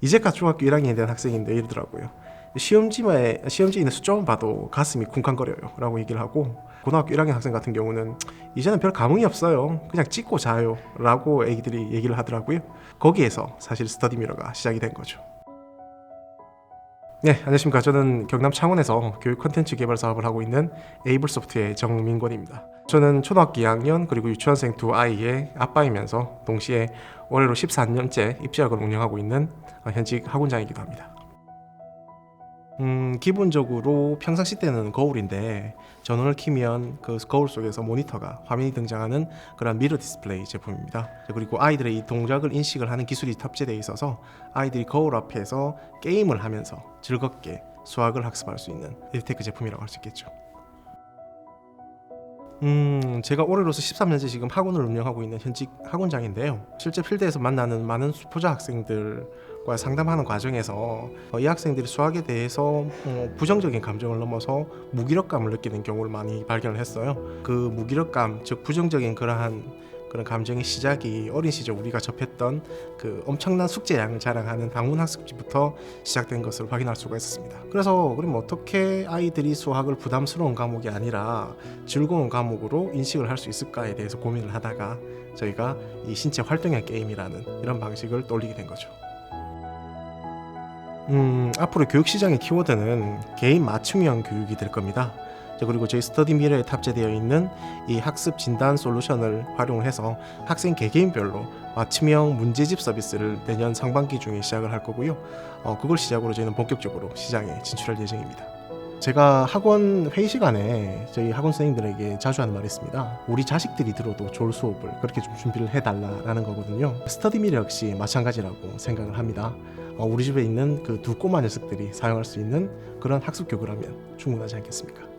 이제까지 중학교 1학년이 된 학생인데 이러더라고요. 시험지에 시험지에 있는 숫자만 봐도 가슴이 쿵쾅거려요라고 얘기를 하고 고등학교 1학년 학생 같은 경우는 이제는 별 감흥이 없어요. 그냥 찍고 자요라고 애기들이 얘기를 하더라고요. 거기에서 사실 스터디 미러가 시작이 된 거죠. 네, 안녕하십니까. 저는 경남 창원에서 교육 콘텐츠 개발 사업을 하고 있는 에이블 소프트의 정민권입니다. 저는 초등학교 2학년 그리고 유치원생 두 아이의 아빠이면서 동시에 올해로 14년째 입시학을 운영하고 있는 현직 학원장이기도 합니다. 음, 기본적으로 평상시 때는 거울인데 전원을 키면 그 거울 속에서 모니터가 화면이 등장하는 그런 미러 디스플레이 제품입니다. 그리고 아이들의 이 동작을 인식을 하는 기술이 탑재되어 있어서 아이들이 거울 앞에서 게임을 하면서 즐겁게 수학을 학습할 수 있는 에듀테크 제품이라고 할 수 있겠죠. 음, 제가 올해로서 13년째 지금 학원을 운영하고 있는 현직 학원장인데요. 실제 필드에서 만나는 많은 수포자 학생들과 상담하는 과정에서 어, 이 학생들이 수학에 대해서 어, 부정적인 감정을 넘어서 무기력감을 느끼는 경우를 많이 발견을 했어요. 그 무기력감, 즉 부정적인 그러한 그런 감정의 시작이 어린 시절 우리가 접했던 그 엄청난 숙제량을 자랑하는 방문 학습지부터 시작된 것을 확인할 수가 있었습니다. 그래서 그럼 어떻게 아이들이 수학을 부담스러운 과목이 아니라 즐거운 과목으로 인식을 할 수 있을까에 대해서 고민을 하다가 저희가 이 신체 활동형 게임이라는 이런 방식을 떠올리게 된 거죠. 음, 앞으로 교육 시장의 키워드는 개인 맞춤형 교육이 될 겁니다. 자, 그리고 저희 스터디 미러에 탑재되어 있는 이 학습 진단 솔루션을 활용을 해서 학생 개개인별로 맞춤형 문제집 서비스를 내년 상반기 중에 시작을 할 거고요. 어, 그걸 시작으로 저희는 본격적으로 시장에 진출할 예정입니다. 제가 학원 회의 시간에 저희 학원 선생님들에게 자주 하는 말이 있습니다. 우리 자식들이 들어도 좋을 수업을 그렇게 좀 준비를 해달라라는 거거든요. 스터디 미러 역시 마찬가지라고 생각을 합니다. 어, 우리 집에 있는 그 두 꼬마 녀석들이 사용할 수 있는 그런 학습 교구라면 충분하지 않겠습니까?